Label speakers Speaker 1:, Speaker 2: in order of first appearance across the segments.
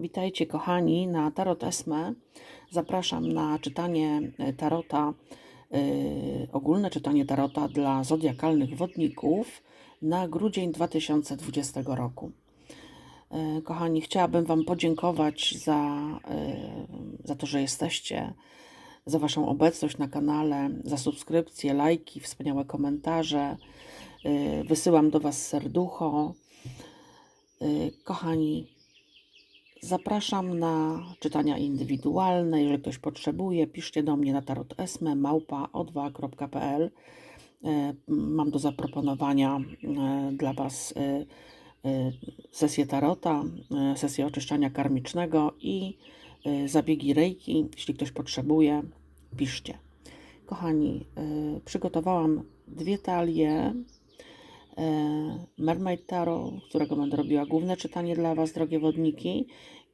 Speaker 1: Witajcie kochani na Tarot Esme. Zapraszam na czytanie e, tarota, yy, ogólne czytanie tarota dla zodiakalnych wodników na grudzień 2020 roku. Yy, kochani, chciałabym Wam podziękować za, yy, za to, że jesteście, za Waszą obecność na kanale, za subskrypcje, lajki, wspaniałe komentarze. Yy, wysyłam do Was serducho. Yy, Kochani, Zapraszam na czytania indywidualne. Jeżeli ktoś potrzebuje, piszcie do mnie na tarotesme małpa o2.pl. E, Mam do zaproponowania e, dla Was e, sesję tarota, sesję oczyszczania karmicznego i zabiegi rejki. Jeśli ktoś potrzebuje, piszcie. Kochani, przygotowałam dwie talie Mermaid Tarot, którego będę robiła główne czytanie dla Was, drogie wodniki,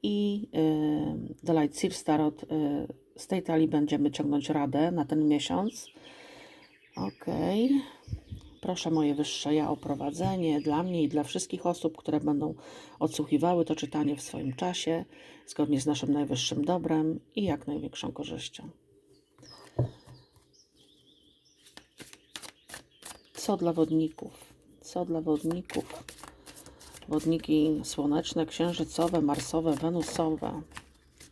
Speaker 1: i e, The Light Seals Tarot. e, Z tej talii będziemy ciągnąć radę na ten miesiąc. Ok. Proszę moje wyższe ja o prowadzenie dla mnie i dla wszystkich osób, które będą odsłuchiwały to czytanie w swoim czasie, zgodnie z naszym najwyższym dobrem i jak największą korzyścią. Co dla wodników? Co dla wodników? Wodniki słoneczne, księżycowe, marsowe, wenusowe.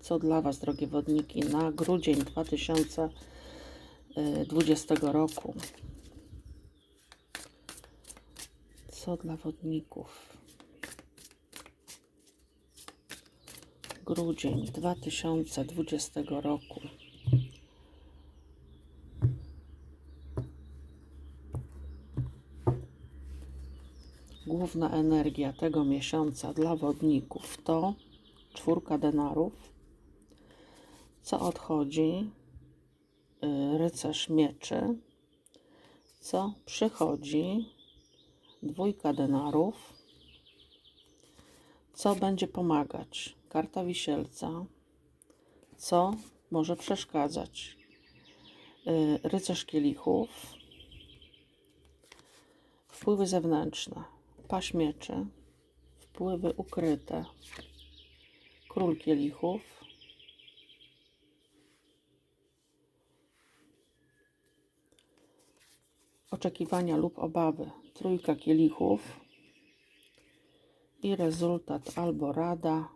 Speaker 1: Co dla Was, drogie wodniki, na grudzień 2020 roku? Co dla wodników? Grudzień 2020 roku. Główna energia tego miesiąca dla wodników to czwórka denarów. Co odchodzi? Y, Rycerz mieczy. Co przychodzi? Dwójka denarów. Co będzie pomagać? Karta wisielca. Co może przeszkadzać? Y, Rycerz kielichów. Wpływy zewnętrzne. Paź mieczy. Wpływy ukryte. Król kielichów. Oczekiwania lub obawy. Trójka kielichów. I rezultat albo rada.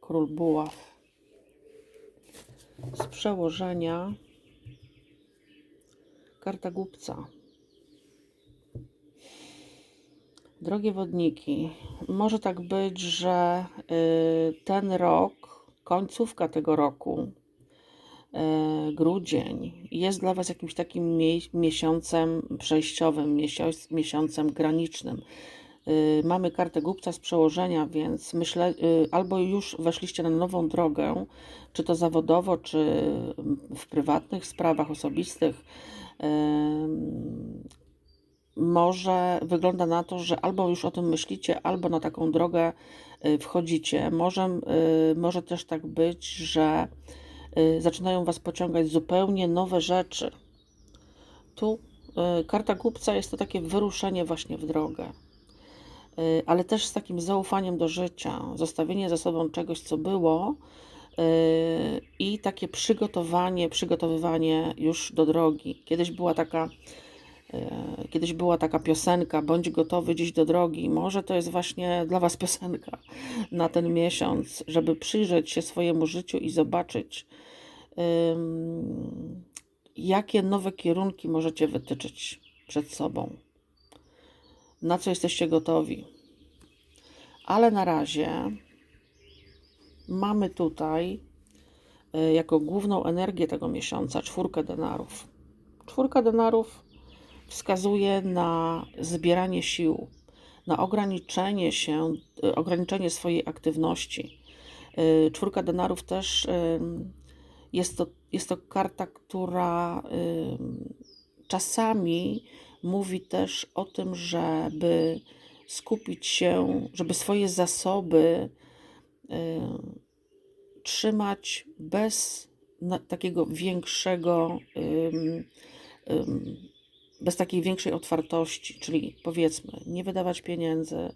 Speaker 1: Król buław. Z przełożenia. Karta głupca. Drogie wodniki, może tak być, że y, ten rok, końcówka tego roku, y, grudzień, jest dla Was jakimś takim mie miesiącem przejściowym, miesiąc miesiącem granicznym. Y, mamy kartę głupca z przełożenia, więc myślę, albo już weszliście na nową drogę, czy to zawodowo, czy w prywatnych sprawach osobistych. Może wygląda na to, że albo już o tym myślicie, albo na taką drogę y, wchodzicie. Może, y, może też tak być, że y, zaczynają Was pociągać zupełnie nowe rzeczy. Tu karta głupca jest to takie wyruszenie właśnie w drogę, ale też z takim zaufaniem do życia, zostawienie za sobą czegoś, co było i takie przygotowanie, przygotowywanie już do drogi. Kiedyś była taka Kiedyś była taka piosenka, bądź gotowy dziś do drogi. Może to jest właśnie dla Was piosenka na ten miesiąc, żeby przyjrzeć się swojemu życiu i zobaczyć, jakie nowe kierunki możecie wytyczyć przed sobą, na co jesteście gotowi. Ale na razie mamy tutaj y, jako główną energię tego miesiąca czwórkę denarów. Czwórka denarów wskazuje na zbieranie sił, na ograniczenie się, y, ograniczenie swojej aktywności. Y, Czwórka denarów też ym, jest to, jest to karta, która czasami mówi też o tym, żeby skupić się, żeby swoje zasoby ym, trzymać bez takiego większego bez takiej większej otwartości, czyli powiedzmy, nie wydawać pieniędzy,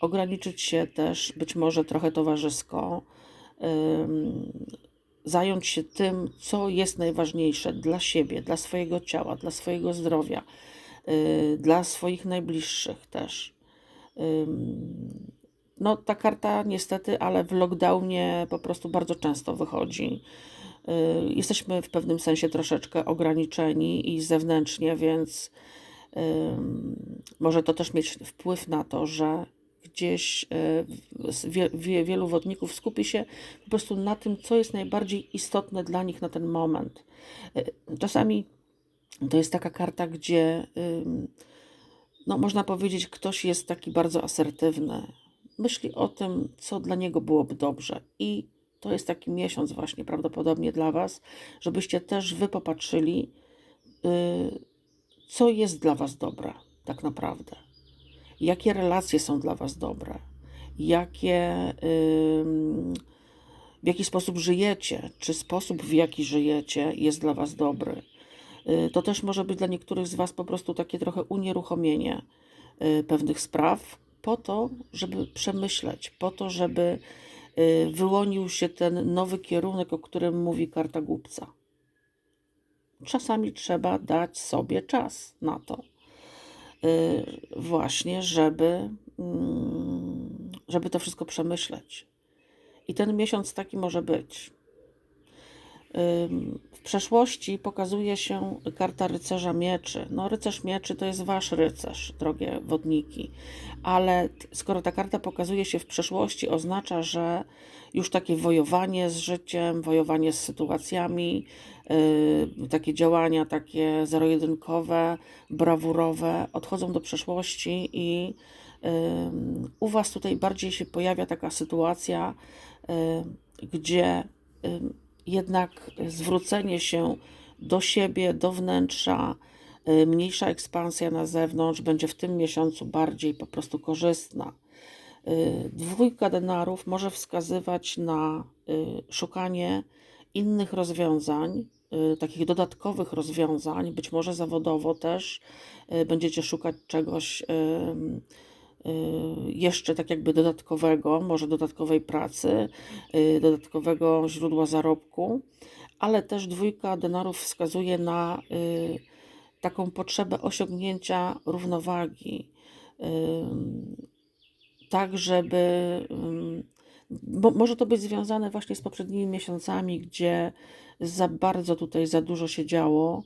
Speaker 1: ograniczyć się też być może trochę towarzysko, zająć się tym, co jest najważniejsze dla siebie, dla swojego ciała, dla swojego zdrowia, y, dla swoich najbliższych też. No, ta karta niestety, ale w lockdownie po prostu bardzo często wychodzi. Y, Jesteśmy w pewnym sensie troszeczkę ograniczeni i zewnętrznie, więc może to też mieć wpływ na to, że gdzieś y, wielu wodników skupi się po prostu na tym, co jest najbardziej istotne dla nich na ten moment. Y, Czasami to jest taka karta, gdzie no, można powiedzieć, ktoś jest taki bardzo asertywny. Myśli o tym, co dla niego byłoby dobrze. I to jest taki miesiąc właśnie prawdopodobnie dla Was, żebyście też Wy popatrzyli, y, co jest dla Was dobre tak naprawdę. Jakie relacje są dla Was dobre. Jakie, w jaki sposób żyjecie, czy sposób, w jaki żyjecie, jest dla Was dobry. Y, To też może być dla niektórych z Was po prostu takie trochę unieruchomienie y, pewnych spraw, po to, żeby przemyśleć, po to, żeby wyłonił się ten nowy kierunek, o którym mówi karta głupca. Czasami trzeba dać sobie czas na to, y, właśnie, żeby, mm, żeby to wszystko przemyśleć. I ten miesiąc taki może być. W przeszłości pokazuje się karta rycerza mieczy. No, rycerz mieczy to jest wasz rycerz, drogie wodniki, ale skoro ta karta pokazuje się w przeszłości, oznacza, że już takie wojowanie z życiem, wojowanie z sytuacjami, yy, takie działania takie zero-jedynkowe, brawurowe odchodzą do przeszłości i ym, u was tutaj bardziej się pojawia taka sytuacja, yy, gdzie ym, jednak zwrócenie się do siebie, do wnętrza, y, mniejsza ekspansja na zewnątrz będzie w tym miesiącu bardziej po prostu korzystna. Y, Dwójka denarów może wskazywać na y, szukanie innych rozwiązań, takich dodatkowych rozwiązań, być może zawodowo też będziecie szukać czegoś jeszcze tak jakby dodatkowego, może dodatkowej pracy, y, dodatkowego źródła zarobku, ale też dwójka denarów wskazuje na y, taką potrzebę osiągnięcia równowagi, tak żeby. Bo może to być związane właśnie z poprzednimi miesiącami, gdzie za bardzo tutaj za dużo się działo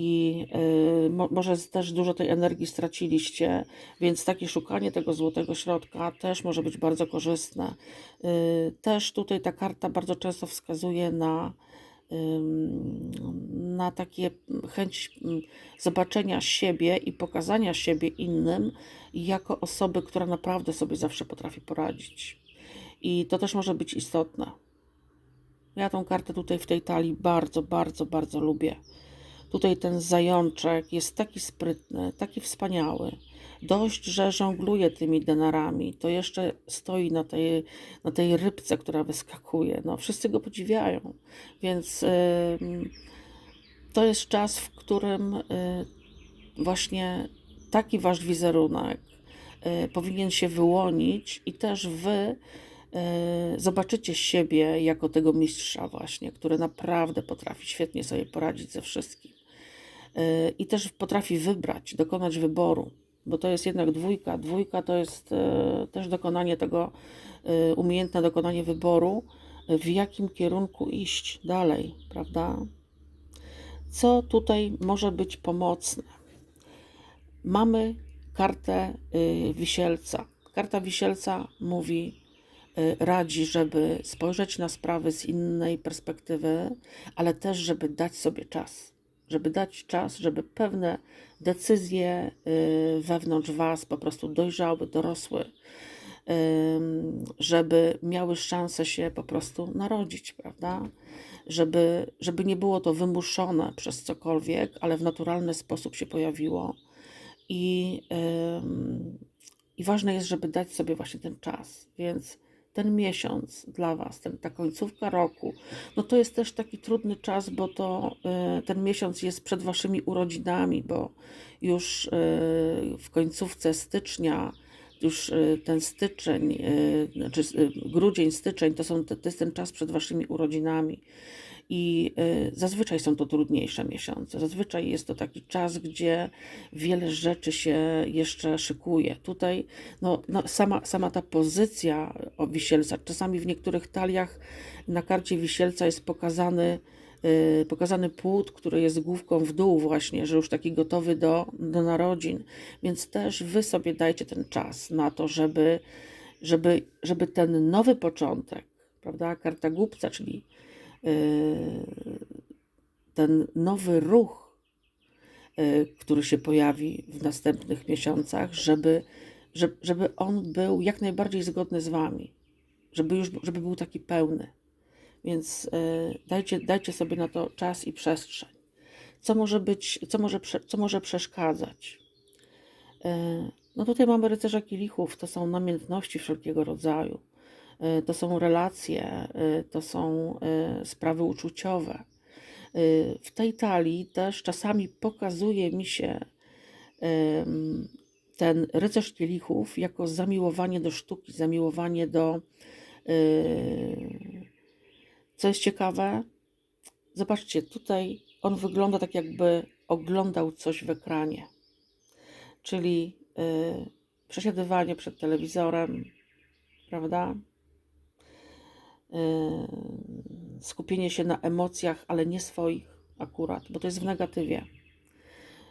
Speaker 1: i y, mo, może też dużo tej energii straciliście, więc takie szukanie tego złotego środka też może być bardzo korzystne. Y, Też tutaj ta karta bardzo często wskazuje na, na takie chęć zobaczenia siebie i pokazania siebie innym jako osoby, która naprawdę sobie zawsze potrafi poradzić. I to też może być istotne. Ja tą kartę tutaj w tej talii bardzo, bardzo, bardzo lubię. Tutaj ten zajączek jest taki sprytny, taki wspaniały. Dość, że żongluje tymi denarami, to jeszcze stoi na tej, na tej rybce, która wyskakuje. No, wszyscy go podziwiają. Więc to jest czas, w którym y, właśnie taki wasz wizerunek y, powinien się wyłonić i też wy y, zobaczycie siebie jako tego mistrza właśnie, który naprawdę potrafi świetnie sobie poradzić ze wszystkim. Y, I też potrafi wybrać, dokonać wyboru, bo to jest jednak dwójka. Dwójka to jest y, też dokonanie tego, y, umiejętne dokonanie wyboru, w jakim kierunku iść dalej, prawda? Co tutaj może być pomocne? Mamy kartę wisielca. Karta wisielca mówi, radzi, żeby spojrzeć na sprawy z innej perspektywy, ale też, żeby dać sobie czas. Żeby dać czas, żeby pewne decyzje y, wewnątrz Was po prostu dojrzały, dorosły, żeby miały szansę się po prostu narodzić, prawda? Żeby, żeby nie było to wymuszone przez cokolwiek, ale w naturalny sposób się pojawiło. I, I ważne jest, żeby dać sobie właśnie ten czas. Więc ten miesiąc dla Was, ten, ta końcówka roku, no to jest też taki trudny czas, bo to y, ten miesiąc jest przed Waszymi urodzinami, bo już y, w końcówce stycznia już y, ten styczeń, znaczy grudzień, styczeń to, są, to jest ten czas przed waszymi urodzinami. I y, zazwyczaj są to trudniejsze miesiące. Zazwyczaj jest to taki czas, gdzie wiele rzeczy się jeszcze szykuje. Tutaj no, no, sama, sama ta pozycja wisielca, czasami w niektórych taliach na karcie wisielca jest pokazany, y, pokazany płód, który jest główką w dół właśnie, że już taki gotowy do, do narodzin. Więc też wy sobie dajcie ten czas na to, żeby, żeby, żeby ten nowy początek, prawda, karta głupca, czyli ten nowy ruch, y, który się pojawi w następnych miesiącach, żeby, żeby, on był jak najbardziej zgodny z Wami, żeby już żeby był taki pełny. Więc y, dajcie, dajcie sobie na to czas i przestrzeń. Co może być, co może, co może przeszkadzać? No tutaj mamy rycerza kielichów, to są namiętności wszelkiego rodzaju. Y, To są relacje, y, to są y, sprawy uczuciowe. W tej talii też czasami pokazuje mi się ten rycerz kielichów jako zamiłowanie do sztuki, zamiłowanie do. Co jest ciekawe, zobaczcie, tutaj on wygląda tak, jakby oglądał coś w ekranie, czyli przesiadywanie przed telewizorem, prawda? Y, skupienie się na emocjach, ale nie swoich akurat, bo to jest w negatywie.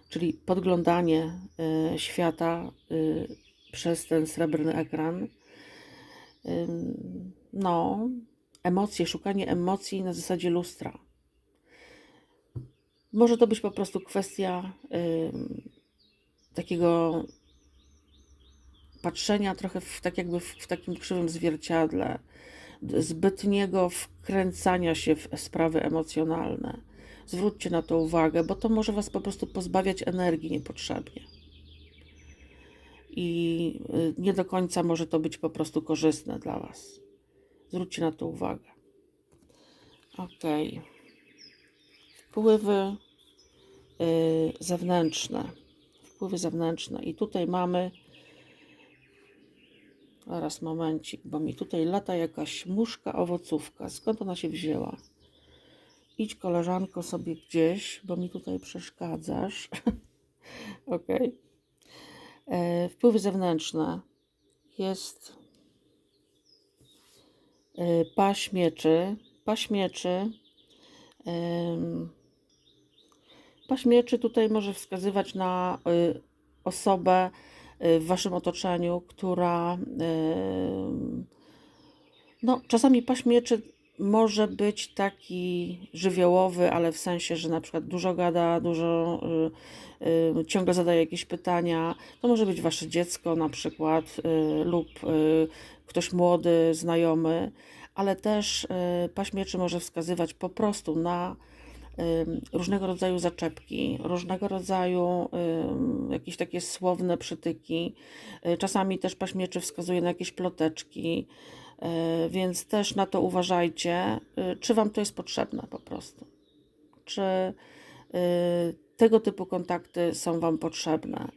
Speaker 1: Czyli podglądanie y, świata y, przez ten srebrny ekran. No, emocje, szukanie emocji na zasadzie lustra. Może to być po prostu kwestia takiego patrzenia trochę w, tak jakby w, w takim krzywym zwierciadle, zbytniego wkręcania się w sprawy emocjonalne. Zwróćcie na to uwagę, bo to może Was po prostu pozbawiać energii niepotrzebnie. I y, nie do końca może to być po prostu korzystne dla Was. Zwróćcie na to uwagę. Ok. Wpływy y, zewnętrzne. Wpływy zewnętrzne. I tutaj mamy. Zaraz momencik, bo mi tutaj lata jakaś muszka owocówka. Skąd ona się wzięła? Idź koleżanko sobie gdzieś, bo mi tutaj przeszkadzasz. ok. E, wpływy zewnętrzne. Jest e, paść mieczy. Paść mieczy. em, Paść mieczy tutaj może wskazywać na y, osobę w waszym otoczeniu, która ym, no, czasami paść mieczy może być taki żywiołowy, ale w sensie, że na przykład dużo gada, dużo y, y, ciągle zadaje jakieś pytania. To może być wasze dziecko na przykład y, lub y, ktoś młody, znajomy, ale też y, paść mieczy może wskazywać po prostu na różnego rodzaju zaczepki, różnego rodzaju jakieś takie słowne przytyki. Y, Czasami też paść mieczy wskazuje na jakieś ploteczki, y, więc też na to uważajcie, y, czy Wam to jest potrzebne po prostu. Czy tego typu kontakty są Wam potrzebne.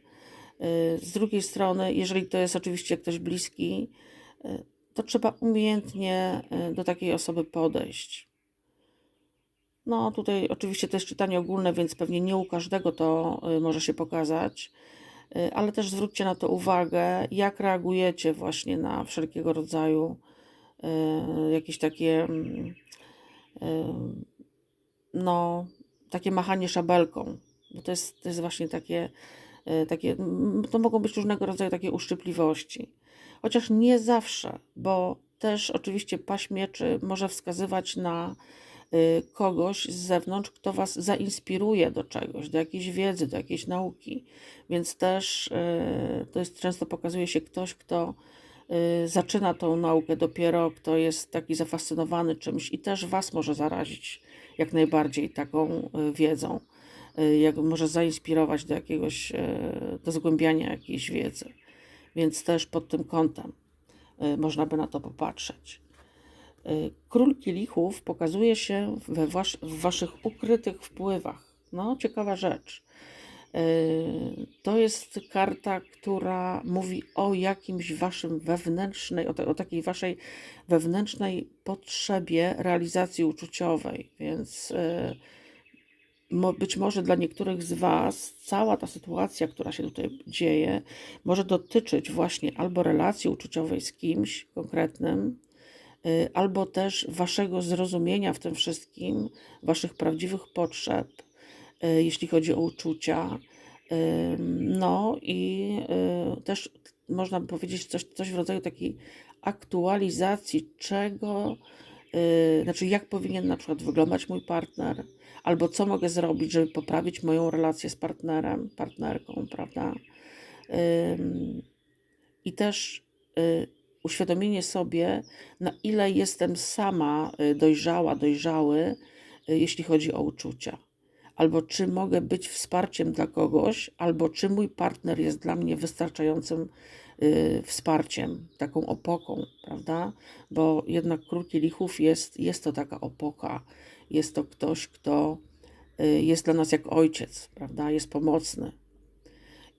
Speaker 1: Z drugiej strony, jeżeli to jest oczywiście ktoś bliski, to trzeba umiejętnie do takiej osoby podejść. No, tutaj oczywiście to jest czytanie ogólne, więc pewnie nie u każdego to y, może się pokazać, y, ale też zwróćcie na to uwagę, jak reagujecie właśnie na wszelkiego rodzaju y, jakieś takie, mm, no, takie machanie szabelką, bo to jest, to jest właśnie takie, takie, mm, to mogą być różnego rodzaju takie uszczypliwości. Chociaż nie zawsze, bo też oczywiście paść mieczy może wskazywać na kogoś z zewnątrz, kto Was zainspiruje do czegoś, do jakiejś wiedzy, do jakiejś nauki. Więc też y, to jest często pokazuje się ktoś, kto y, zaczyna tą naukę dopiero, kto jest taki zafascynowany czymś i też Was może zarazić jak najbardziej taką y, wiedzą, y, jak może zainspirować do jakiegoś, y, do zgłębiania jakiejś wiedzy. Więc też pod tym kątem y, można by na to popatrzeć. Y, Król kielichów pokazuje się we wasz, w waszych ukrytych wpływach. No, ciekawa rzecz. Yy, To jest karta, która mówi o jakimś waszym wewnętrznej, o, ta, o takiej waszej wewnętrznej potrzebie realizacji uczuciowej, więc mo- być może dla niektórych z Was cała ta sytuacja, która się tutaj dzieje, może dotyczyć właśnie albo relacji uczuciowej z kimś konkretnym, y, albo też Waszego zrozumienia w tym wszystkim, Waszych prawdziwych potrzeb, y, jeśli chodzi o uczucia. No i y, też można by powiedzieć coś, coś w rodzaju takiej aktualizacji, czego, y, znaczy jak powinien na przykład wyglądać mój partner, albo co mogę zrobić, żeby poprawić moją relację z partnerem, partnerką, prawda? I też y, uświadomienie sobie, na ile jestem sama y, dojrzała, dojrzały, y, jeśli chodzi o uczucia. Albo czy mogę być wsparciem dla kogoś, albo czy mój partner jest dla mnie wystarczającym y, wsparciem, taką opoką, prawda? Bo jednak król kielichów jest, jest to taka opoka, jest to ktoś, kto jest dla nas jak ojciec, prawda? Jest pomocny.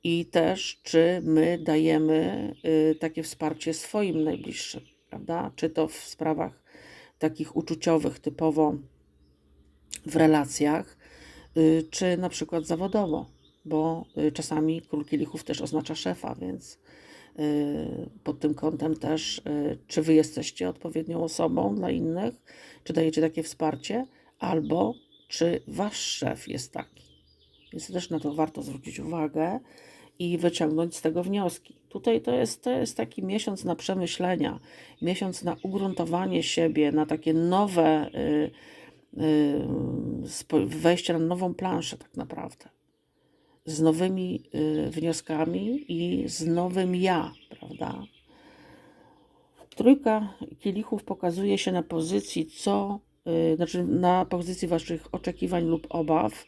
Speaker 1: I też, czy my dajemy y, takie wsparcie swoim najbliższym, prawda? Czy to w sprawach takich uczuciowych, typowo w relacjach, y, czy na przykład zawodowo, bo y, czasami król kielichów też oznacza szefa, więc pod tym kątem też, czy wy jesteście odpowiednią osobą dla innych, czy dajecie takie wsparcie, albo czy wasz szef jest taki. Więc też na to warto zwrócić uwagę i wyciągnąć z tego wnioski. Tutaj to jest, to jest taki miesiąc na przemyślenia, miesiąc na ugruntowanie siebie, na takie nowe y, y, wejście na nową planszę, tak naprawdę. Z nowymi y, wnioskami i z nowym ja, prawda? Trójka kielichów pokazuje się na pozycji co, znaczy na pozycji waszych oczekiwań lub obaw.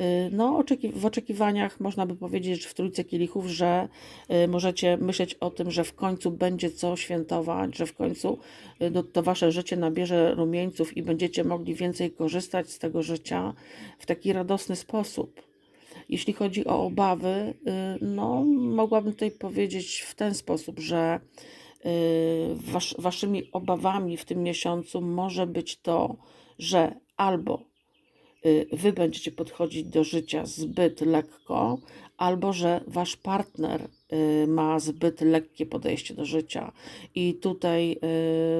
Speaker 1: Y, No, oczeki- w oczekiwaniach można by powiedzieć w trójce kielichów, że y, możecie myśleć o tym, że w końcu będzie co świętować, że w końcu y, no, to wasze życie nabierze rumieńców i będziecie mogli więcej korzystać z tego życia w taki radosny sposób. Jeśli chodzi o obawy, no, mogłabym tutaj powiedzieć w ten sposób, że wasz, waszymi obawami w tym miesiącu może być to, że albo wy będziecie podchodzić do życia zbyt lekko, albo że wasz partner y, ma zbyt lekkie podejście do życia. I tutaj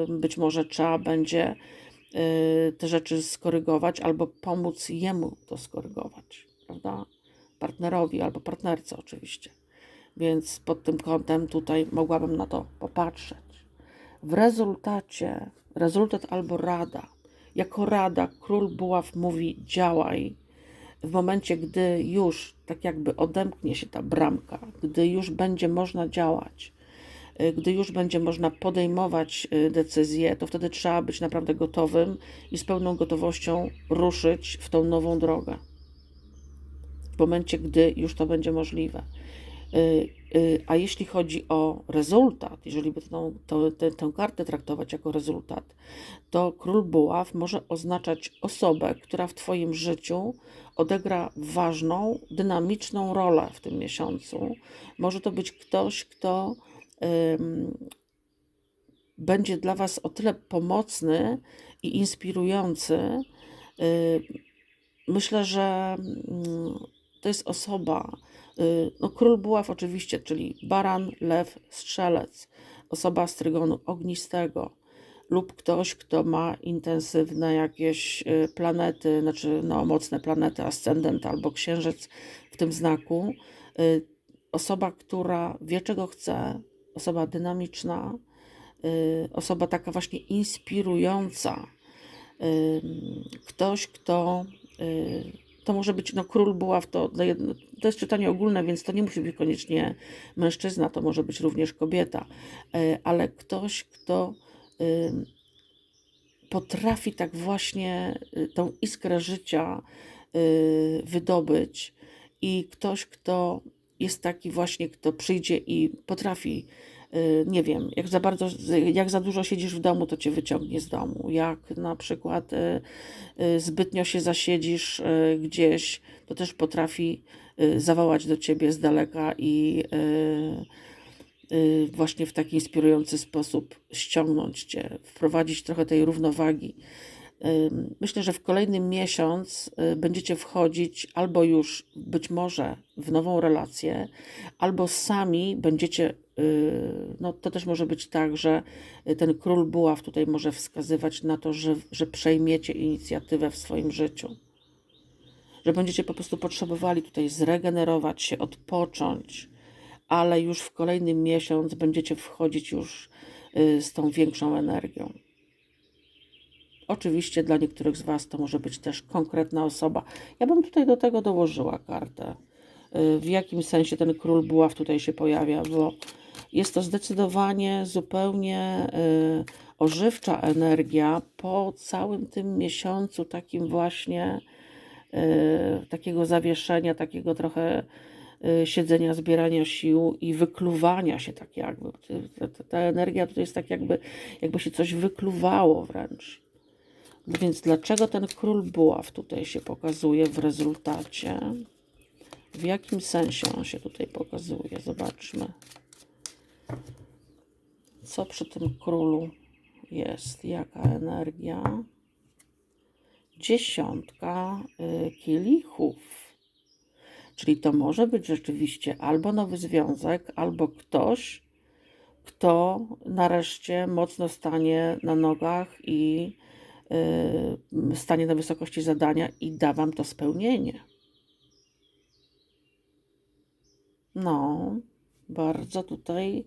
Speaker 1: y, być może trzeba będzie y, te rzeczy skorygować, albo pomóc jemu to skorygować, prawda? Partnerowi albo partnerce, oczywiście. Więc pod tym kątem tutaj mogłabym na to popatrzeć. W rezultacie, rezultat albo rada. Jako rada król buław mówi działaj. W momencie, gdy już tak jakby odemknie się ta bramka, gdy już będzie można działać, y, gdy już będzie można podejmować y, decyzje, to wtedy trzeba być naprawdę gotowym i z pełną gotowością ruszyć w tą nową drogę. W momencie, gdy już to będzie możliwe. Y, y, A jeśli chodzi o rezultat, jeżeli to, tę- tę kartę traktować jako rezultat, to król buław może oznaczać osobę, która w Twoim życiu odegra ważną, dynamiczną rolę w tym miesiącu. Może to być ktoś, kto będzie dla Was o tyle pomocny i inspirujący. Y, Myślę, że mm, to jest osoba, no król buław oczywiście, czyli baran, lew, strzelec, osoba z trygonu ognistego lub ktoś, kto ma intensywne jakieś y, planety, znaczy no, mocne planety, ascendent albo księżyc w tym znaku. Y, Osoba, która wie czego chce, osoba dynamiczna, y, osoba taka właśnie inspirująca, ktoś, kto y, to może być, no król buław, to, to jest czytanie ogólne, więc to nie musi być koniecznie mężczyzna, to może być również kobieta, Y, ale ktoś, kto potrafi tak właśnie y, tą iskrę życia y, wydobyć i ktoś, kto jest taki właśnie, kto przyjdzie i potrafi nie wiem, jak za bardzo, jak za dużo siedzisz w domu, to cię wyciągnie z domu. Jak na przykład y, y, zbytnio się zasiedzisz y, gdzieś, to też potrafi y, zawołać do ciebie z daleka i y, y, właśnie w taki inspirujący sposób ściągnąć cię, wprowadzić trochę tej równowagi. Myślę, że w kolejny miesiąc y, będziecie wchodzić albo już być może w nową relację, albo sami będziecie, y, no to też może być tak, że y, ten król buław tutaj może wskazywać na to, że, że przejmiecie inicjatywę w swoim życiu. Że będziecie po prostu potrzebowali tutaj zregenerować się, odpocząć, ale już w kolejny miesiąc będziecie wchodzić już z tą większą energią. Oczywiście dla niektórych z Was to może być też konkretna osoba. Ja bym tutaj do tego dołożyła kartę. Y, W jakim sensie ten król buław tutaj się pojawia, bo jest to zdecydowanie zupełnie y, ożywcza energia po całym tym miesiącu takim właśnie y, takiego zawieszenia, takiego trochę siedzenia, zbierania sił i wykluwania się tak jakby. Ta, ta energia tutaj jest tak jakby, jakby się coś wykluwało wręcz. Więc dlaczego ten król buław tutaj się pokazuje w rezultacie? W jakim sensie on się tutaj pokazuje? Zobaczmy. Co przy tym królu jest? Jaka energia? Dziesiątka y, kielichów. Czyli to może być rzeczywiście albo nowy związek, albo ktoś, kto nareszcie mocno stanie na nogach i stanie na wysokości zadania i da wam to spełnienie. No, bardzo tutaj.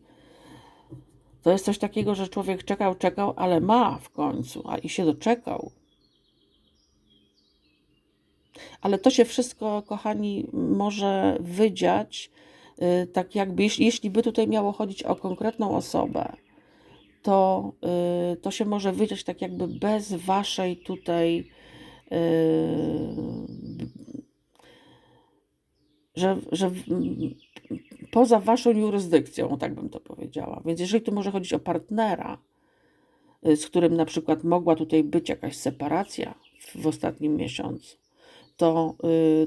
Speaker 1: To jest coś takiego, że człowiek czekał, czekał, ale ma w końcu, a i się doczekał. Ale to się wszystko, kochani, może wydziać, y, tak jakby, jeśli by tutaj miało chodzić o konkretną osobę, to, y, to się może wydziać tak jakby bez waszej tutaj, y, że, że poza waszą jurysdykcją, tak bym to powiedziała. Więc jeżeli tu może chodzić o partnera, y, z którym na przykład mogła tutaj być jakaś separacja w, ostatnim miesiącu, to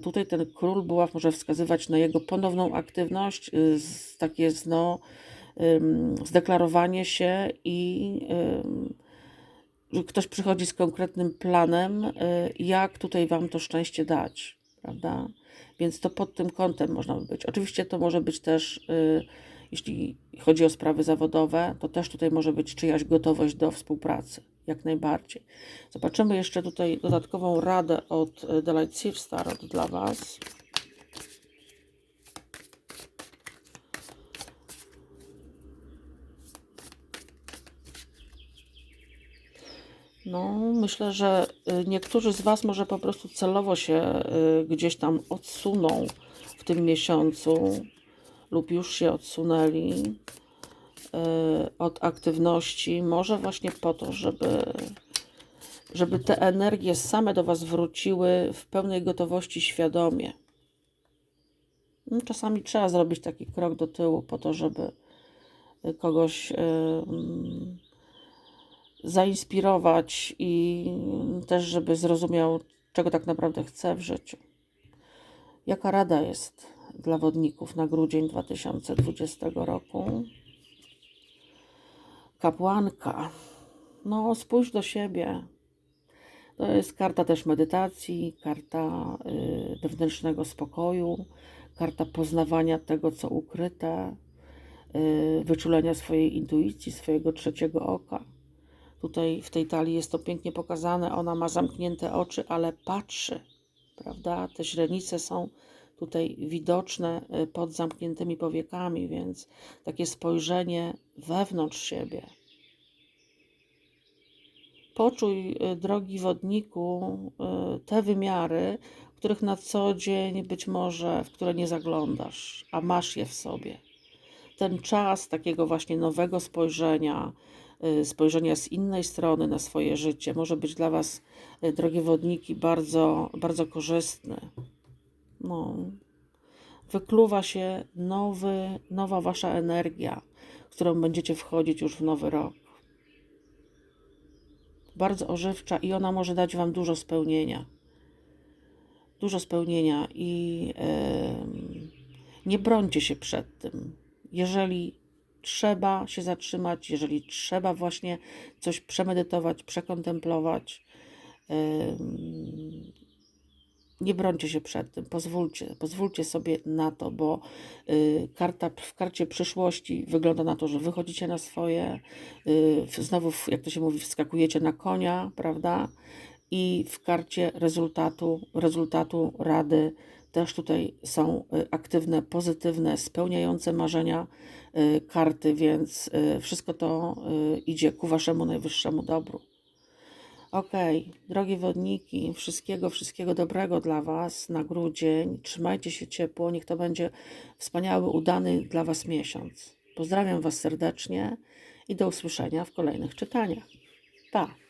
Speaker 1: tutaj ten król buław może wskazywać na jego ponowną aktywność, takie no, zdeklarowanie się i że ktoś przychodzi z konkretnym planem, y, jak tutaj Wam to szczęście dać, prawda? Więc to pod tym kątem można by być. Oczywiście to może być też, y, jeśli chodzi o sprawy zawodowe, to też tutaj może być czyjaś gotowość do współpracy, jak najbardziej. Zobaczymy jeszcze tutaj dodatkową radę od y, The Light Seers Tarot dla Was. No, myślę, że y, niektórzy z Was może po prostu celowo się y, gdzieś tam odsuną w tym miesiącu lub już się odsunęli y, od aktywności, może właśnie po to, żeby, żeby te energie same do Was wróciły w pełnej gotowości świadomie. No, czasami trzeba zrobić taki krok do tyłu po to, żeby kogoś y, mm, zainspirować i też, żeby zrozumiał, czego tak naprawdę chce w życiu. Jaka rada jest dla wodników na grudzień 2020 roku? Kapłanka. No, spójrz do siebie. To jest karta też medytacji, karta y, wewnętrznego spokoju, karta poznawania tego, co ukryte, y, wyczulenia swojej intuicji, swojego trzeciego oka. Tutaj w tej talii jest to pięknie pokazane. Ona ma zamknięte oczy, ale patrzy, prawda? Te źrenice są tutaj widoczne y, pod zamkniętymi powiekami, więc takie spojrzenie wewnątrz siebie. Poczuj, y, drogi wodniku, y, te wymiary, których na co dzień być może, w które nie zaglądasz, a masz je w sobie. Ten czas takiego właśnie nowego spojrzenia, spojrzenia z innej strony na swoje życie, może być dla Was, y, drogie wodniki, bardzo, bardzo korzystny. No. Wykluwa się nowy, nowa Wasza energia, którą będziecie wchodzić już w nowy rok. Bardzo ożywcza i ona może dać Wam dużo spełnienia. Dużo spełnienia i em, nie brońcie się przed tym. Jeżeli trzeba się zatrzymać, jeżeli trzeba właśnie coś przemedytować, przekontemplować, em, nie brońcie się przed tym, pozwólcie, pozwólcie sobie na to, bo y, karta w karcie przyszłości wygląda na to, że wychodzicie na swoje, y, znowu, jak to się mówi, wskakujecie na konia, prawda? I w karcie rezultatu, rezultatu rady też tutaj są y, aktywne, pozytywne, spełniające marzenia y, karty, więc y, wszystko to idzie ku Waszemu najwyższemu dobru. Okej, drogie wodniki, wszystkiego, wszystkiego dobrego dla Was na grudzień. Trzymajcie się ciepło, niech to będzie wspaniały, udany dla Was miesiąc. Pozdrawiam Was serdecznie i do usłyszenia w kolejnych czytaniach. Pa!